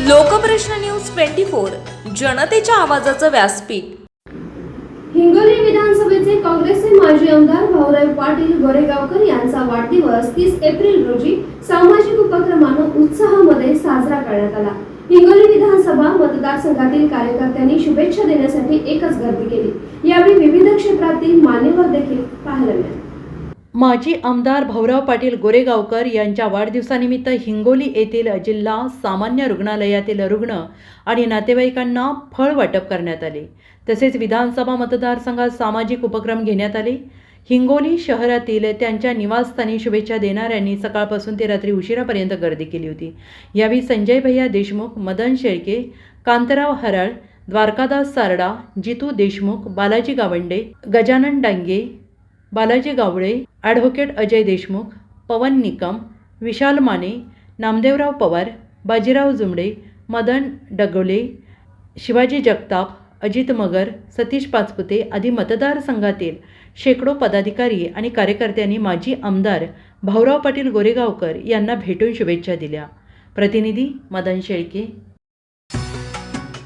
Lokprashna news twenty four जनतेच्या आवाजाचं व्यासपीठ. हिंगोली विधानसभेचे काँग्रेसचे माजी आमदार भाऊराव पाटील गोरेगावकर यांचा वाढदिवस तीस एप्रिल रोजी सामाजिक उपक्रमानं उत्साहामध्ये साजरा करण्यात आला. हिंगोली विधानसभा मतदारसंघातील कार्यकर्त्यांनी शुभेच्छा देण्यासाठी एकच गर्दी केली. यावेळी विविध क्षेत्रातील मान्यवर देखील पाहायला मिळाले. माजी आमदार भाऊराव पाटील गोरेगावकर यांच्या वाढदिवसानिमित्त हिंगोली येथील जिल्हा सामान्य रुग्णालयातील रुग्ण आणि नातेवाईकांना फळ वाटप करण्यात आले. तसेच विधानसभा मतदारसंघात सामाजिक उपक्रम घेण्यात आले. हिंगोली शहरातील त्यांच्या निवासस्थानी शुभेच्छा देणाऱ्यांनी सकाळपासून ते रात्री उशिरापर्यंत गर्दी केली होती. यावेळी संजय भैया देशमुख मदन शेळके कांतराव हराळ द्वारकादास सारडा जितू देशमुख बालाजी गावंडे गजानन डांगे बालाजी गावळे ॲडव्होकेट अजय देशमुख पवन निकम विशाल माने नामदेवराव पवार बाजीराव जुमडे मदन डगोले शिवाजी जगताप अजित मगर सतीश पाचपुते आदी मतदारसंघातील शेकडो पदाधिकारी आणि कार्यकर्त्यांनी माजी आमदार भाऊराव पाटील गोरेगावकर यांना भेटून शुभेच्छा दिल्या. प्रतिनिधी मदन शेळके